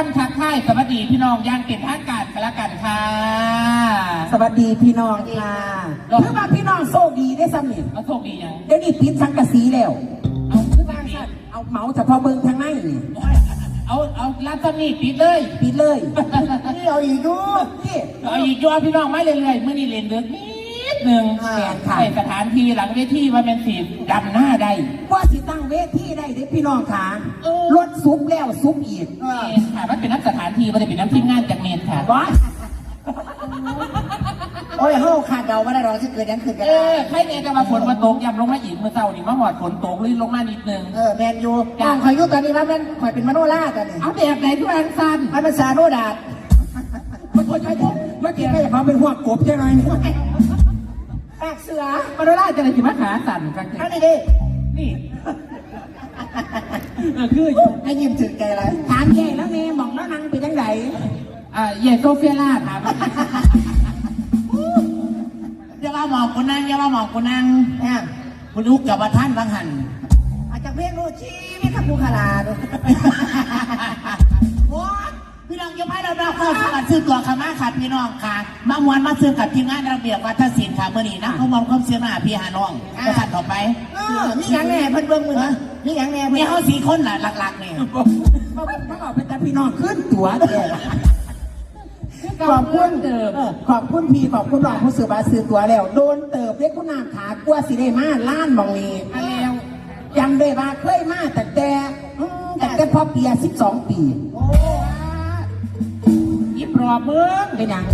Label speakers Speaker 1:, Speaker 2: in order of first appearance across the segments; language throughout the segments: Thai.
Speaker 1: าขั้นทักทายสวัสดีพี่น้องย่างเป็นทางการกันละกันค่ะ
Speaker 2: สวัสดีพี่น้องค่ะ
Speaker 1: ครับ
Speaker 2: คือว่าพี่น้องโชคดีได้สำเร็จ
Speaker 1: เอาโชคดียัง
Speaker 2: เดี๋ยวนี้ติดสังกะสีแล้ว
Speaker 1: เอาขึ้นทางสั้น
Speaker 2: เอาเหมาเฉพาะเบิ้งทางในนี่
Speaker 1: เอาเอาลัดซันี่ปิดเลย
Speaker 2: ปิดเลย
Speaker 3: นี่เอาอีกดู
Speaker 2: นี่
Speaker 1: เอาอีกยอพี่น้องไม่เรื่อยๆเมื่อนี้เรียนเดือนิด หนึ่ง
Speaker 2: แม่นค่ะ
Speaker 1: ใส่สถานที่หลังเวทีว่าเป็นสีดำหน้าได้
Speaker 2: ว่าสิตั้งเวทีได้เด้พี่น้องค่ะ
Speaker 1: เออ
Speaker 2: รถซุปแล้วซุปอีก
Speaker 1: เมนค่ะมันเป็นนักสถานที่มันจะเป็นน้ำทีมงานจากเมนค่ะ
Speaker 2: ว้า
Speaker 3: โอ้ยเฮาขาดเดาว่าได้รอจะเกิดหยังขึ้นกัน
Speaker 1: เออใครเนี่ยจะมาฝนมาตกยำลงมาอีกเมื่อเช้านี่มาหมอดฝนตกลื่นลงมานิดนึง
Speaker 3: เออแมนยูน้องคอยอยุตอนนี้ว่าแม่นคอยเป็นมโนราตอนนี้
Speaker 1: เอาแบบไหนทุกอันสั้น
Speaker 3: มันเป็นซาโนดาด
Speaker 2: มันคนใช้ผมเมื่อกี้ไม่เขาเป็นหัวกบใช่ไหม
Speaker 3: ปากเสือ
Speaker 1: มาโดราจะเลยสิมาขาสั่นกัน
Speaker 3: อันนี้ดิ
Speaker 1: นี่เออคืออยู่
Speaker 3: ให้ยิ้มถึงใจเลย
Speaker 2: ถามแย่แล้วแม่มองแล้วนางเป็นยังไง
Speaker 1: อ่าเย่โซเฟียล่าถาม
Speaker 4: อย่าว่าหมองกูนั่งอย่าว่าหมองกูนั่ง
Speaker 3: เนี่ย
Speaker 4: กูลุกกับว่าท่านบางหัน
Speaker 3: อาจจะเพียงรู้ชีวิตทักภูคาราดู
Speaker 4: โอ้ยพี่น้ องอยังไม่เราเราเข้าสกัดซื้อตัวขามาค่ะพี่น้องค่ะ มามวนมาซื้อกับทีมงานระเบียบวัฒนศิลป์ค่ะเมื่อนี้นะเขามองความเสียหน้าพี่หาน้องจะสั่นต่อไป
Speaker 3: เออนี่หยังแน่เพิ่นเบิ่งมือนะนี่หยังแน่
Speaker 4: มี
Speaker 3: เพิ่น
Speaker 4: เขาสี่คนแหละหลักๆเนี่ย
Speaker 2: เขาเขาบอกเป็นแต่พี่น้องขึ้นตัวเดียวขอบคุณ
Speaker 1: เดิม
Speaker 2: เออขอบคุณพี่ขอบคุณรองผู้สื่อบาสื่อตัวแล้ว โดนเติบเรียกคุณนามขากลัวสิได้มาล้านมองนี้
Speaker 1: อันแล้ว
Speaker 2: จำได้ว่าเคยมาแต่แต่อืมแต่แต่พอเปียสิบสองปี
Speaker 3: โอ้
Speaker 1: อีปลอบมึง
Speaker 2: เป็นหยัง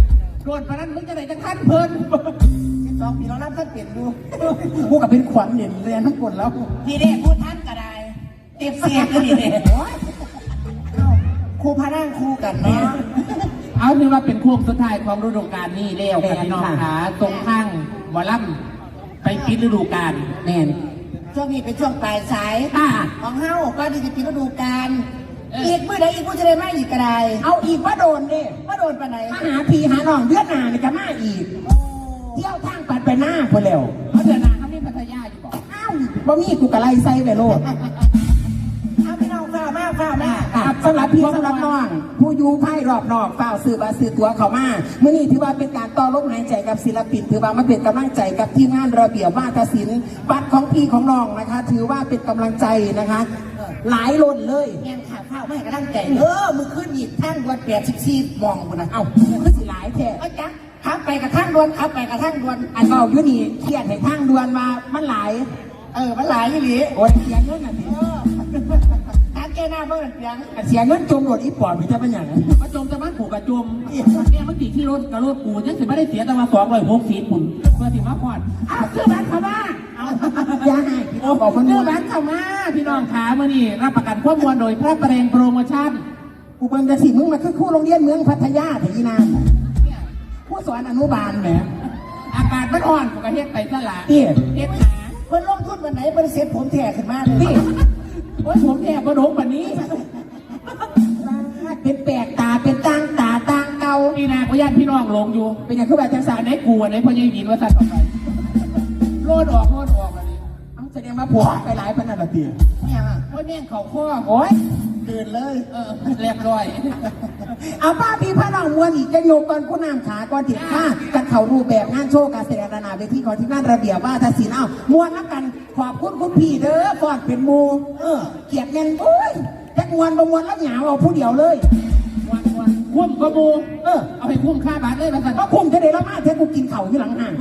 Speaker 1: โดนพนันมึงจะไหนจะขั้นเพิ่น
Speaker 3: สิบสองปีเรารับท่านเปลี่ยนดู
Speaker 2: กูกับเป็นขวัญเด่นเรียนทั้งคนแล้ว
Speaker 4: พี่เด้พูดท่านก็ได้เต็มเสียงก็ดีเด้
Speaker 3: เอ้าครูพานั่งคู่กันเนาะ
Speaker 1: เอาถือว่าเป็นโค้งสุดท้ายของฤดูกาลนี้แล้วค่ะพี่น้องขาตรงข้างหมอลำไปปิดฤดูกาล
Speaker 2: แน่น
Speaker 3: ช่วงนี้เป็นช่วงปลายสาย
Speaker 2: อ่า
Speaker 3: ของเฮาก็ดีจะปีฤดูกาล อีกเมื่อใดอีกผู้จะได้มาอีกก็ได้
Speaker 2: เอาอีกว่าโดนเด้
Speaker 3: ว่าโดนปานไหน
Speaker 2: มาหาพี่หาน้องเดือนหน้านี่จะมาอีก
Speaker 3: โอ้
Speaker 2: เที่ยวทางปัดไปหน้าคนแล้ว
Speaker 1: เขาเดือนหน้าเขามีพัทยาอยู่บอก
Speaker 2: อ้าวบ่มีกูกะไล่ใส่ไปโลด
Speaker 3: มาก
Speaker 2: อะสำหรับพี่สำหรับน้อง ผู้อยูไพ่รอบนอกเฝ้าซื้อบาซื้อตัวเขามาเมื่อนี้ถือว่าเป็นการต่อลมหายใจกับศิลปิน ถือว่ามาเป็นกำลังใจกับทีมงานระเบียบวาทศิลป์บัตรของพี่ของน้องนะคะ ถือว่าเป็นกำลังใจนะคะ หลายล้นเลย
Speaker 3: แงนขาข้าวไม่ให้กระดังใจเออมือขึ้นอีกท่านดวนแปดสิบสี่มองคนนะ
Speaker 2: เอ้าคือสิหลายแท้
Speaker 3: เอาจักขับไปกระทั่งดวนขับไปกระทั่งดวน
Speaker 2: อันเบาอยู่นี่เครียดให้ทางด่วนมามันหลาย
Speaker 3: เออมันหลายยี่หลี
Speaker 2: โอ้ยเสียเงินอะสิ
Speaker 3: เออทางแก้ หน้าเพื่อนเพียง
Speaker 2: เสียเงินจมรถอีปอดมันจะเป็นอย่าง
Speaker 1: มาจมจะมาผูกกระจมแม่มันติดที่รถกระโดดปูยังสิไม่ได้เสียแต่มาสองร้อยหกสิบปุ่นเพื่อสิมาพอดเอาซื้อบัตรเข้ามาเอา
Speaker 2: อย่าให้พี่น้องบอกมัน
Speaker 1: ซื้อ
Speaker 2: ว่า
Speaker 1: บัตรเข้ามาพี่น้องขาเมื่อนี้รับประกันข้อมูลโดยพระประเรงโปรโมชั่น
Speaker 2: กูเบิ่งจะสิมึงมาคือครู่โรงเรียนเมืองพัทยาถึงอีนานผู้สอนอนุบาลแหม
Speaker 1: อากาศมันอ่อนกว่าเฮ็ดไปซะละ
Speaker 2: นี่
Speaker 1: เฮ็ดหา
Speaker 3: เพื่อนลงทุนวันไหนเพื่อนเสียผมแถ่ขึ้นมาเลย
Speaker 2: นี่
Speaker 1: โอ้ยผมแทบกระโดงแบบนี้
Speaker 2: เป็นแปลกตาเป็นต่างตาต่างเก่า
Speaker 1: พี่นาก็ญาติพี่น้องลงอยู่
Speaker 2: เป็นอย่างคือแบบจังสา
Speaker 1: อั
Speaker 2: ร
Speaker 1: นไหนกลัวอันไหนพ่อใหญ่ยินว่าสั่นออกไปโลดออกโลดออกอะไร
Speaker 2: เอาแสดงมาผัวไปหลายพันนาที
Speaker 3: เนี่ยอะ
Speaker 1: โอ้ยแม่งเขาข้อ
Speaker 2: โอ้ย
Speaker 3: ตื่นเลย
Speaker 1: เออเรียบร้อย
Speaker 2: เอาป้าพี่พระน้องมวลอีกจะโยกก่อนผู้นำขาก่อนถิ่นข้ากันเขารูปแบบงานโชว์การแสดงนานาเวทีของที่งานระเบียบว่าทศิลป์เอามวนนักกัน ขอบคุณคุณพี่เด้อฟอดเป็นหมูเออเกียรติเงินโอ้ยจักมวนประมวลแล้วหยาวเอาผู้เดียวเลย
Speaker 1: วันวันคุ้มกระบู
Speaker 2: เออ
Speaker 1: เอาไปคุ้มค่าบาทเลยมาสั่น
Speaker 2: ก็คุ้มจะได้ละมาแท้กูกินเข่าวที่หลังห่าง